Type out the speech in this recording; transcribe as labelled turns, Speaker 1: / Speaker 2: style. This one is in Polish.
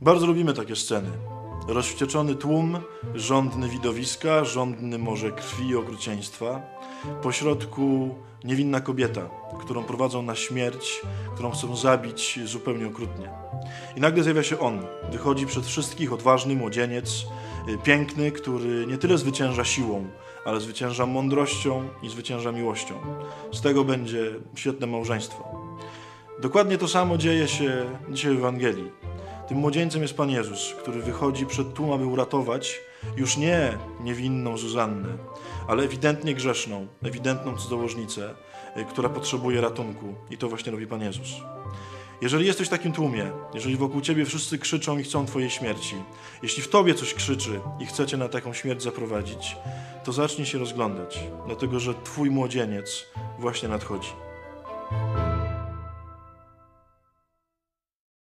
Speaker 1: Bardzo lubimy takie sceny. Rozwścieczony tłum, żądny widowiska, żądny może krwi i okrucieństwa. Pośrodku niewinna kobieta, którą prowadzą na śmierć, którą chcą zabić zupełnie okrutnie. I nagle zjawia się on. Wychodzi przed wszystkich odważny młodzieniec, piękny, który nie tyle zwycięża siłą, ale zwycięża mądrością i zwycięża miłością. Z tego będzie świetne małżeństwo. Dokładnie to samo dzieje się dzisiaj w Ewangelii. Tym młodzieńcem jest Pan Jezus, który wychodzi przed tłum, aby uratować już nie niewinną Zuzannę, ale ewidentnie grzeszną, ewidentną cudzołożnicę, y, która potrzebuje ratunku. I to właśnie robi Pan Jezus. Jeżeli jesteś w takim tłumie, jeżeli wokół ciebie wszyscy krzyczą i chcą twojej śmierci, jeśli w tobie coś krzyczy i chcecie na taką śmierć zaprowadzić, to zacznij się rozglądać, dlatego że twój młodzieniec właśnie nadchodzi.